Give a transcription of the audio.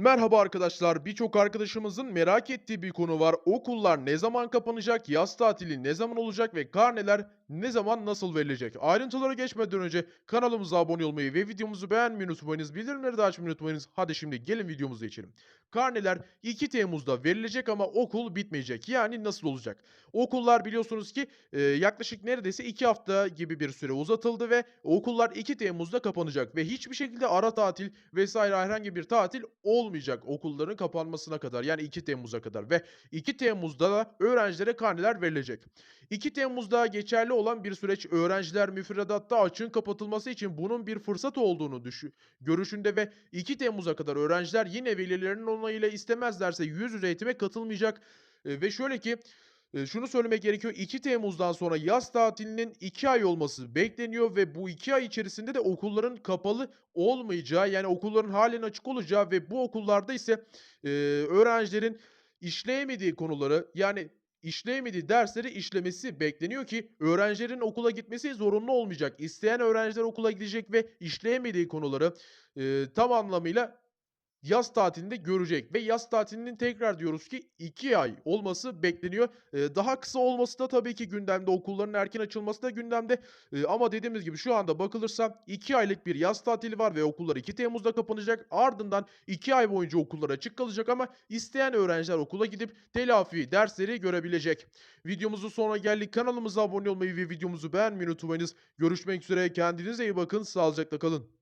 Merhaba arkadaşlar. Birçok arkadaşımızın merak ettiği bir konu var. Okullar ne zaman kapanacak, yaz tatili ne zaman olacak ve karneler ne zaman nasıl verilecek? Ayrıntılara geçmeden önce kanalımıza abone olmayı ve videomuzu beğenmeyi unutmayınız. Bildirimleri de açmayı unutmayınız. Hadi şimdi gelin videomuza geçelim. Karneler 2 Temmuz'da verilecek ama okul bitmeyecek. Yani nasıl olacak? Okullar biliyorsunuz ki e, yaklaşık neredeyse 2 hafta gibi bir süre uzatıldı ve okullar 2 Temmuz'da kapanacak ve hiçbir şekilde ara tatil vesaire herhangi bir tatil olmayacak okulların kapanmasına kadar yani 2 Temmuz'a kadar ve 2 Temmuz'da da öğrencilere karneler verilecek. 2 Temmuz'da geçerli olan bir süreç öğrenciler müfredatta açığın kapatılması için bunun bir fırsat olduğunu düşü görüşünde ve 2 Temmuz'a kadar öğrenciler yine velilerinin onayıyla istemezlerse yüz yüze eğitime katılmayacak. Ve şöyle ki Eee, şunu söylemek gerekiyor. 2 Temmuz'dan sonra yaz tatilinin 2 ay olması bekleniyor ve bu 2 ay içerisinde de okulların kapalı olmayacağı, yani okulların hâlen açık olacağı ve bu okullarda ise, eee, öğrencilerin işleyemediği konuları, yani işleyemediği dersleri işlemesi bekleniyor ki öğrencilerin okula gitmesi zorunlu olmayacak. İsteyen öğrenciler okula gidecek ve işleyemediği konuları, eee, tam anlamıyla Yaz tatilinde görecek ve yaz tatilinin tekrar diyoruz ki 2 ay olması bekleniyor. Eee, daha kısa olması da tabii ki gündemde, okulların erken açılması da gündemde. Eee, ama dediğimiz gibi şu anda bakılırsa 2 aylık bir yaz tatili var ve okullar 2 Temmuz'da kapanacak. Ardından 2 ay boyunca okullar açık kalacak ama isteyen öğrenciler okula gidip telafi dersleri görebilecek. Videomuzun sonuna geldik. Kanalımıza abone olmayı ve videomuzu beğenmeyi unutmayınız. Görüşmek üzere. Kendinize iyi bakın. Sağlıcakla kalın.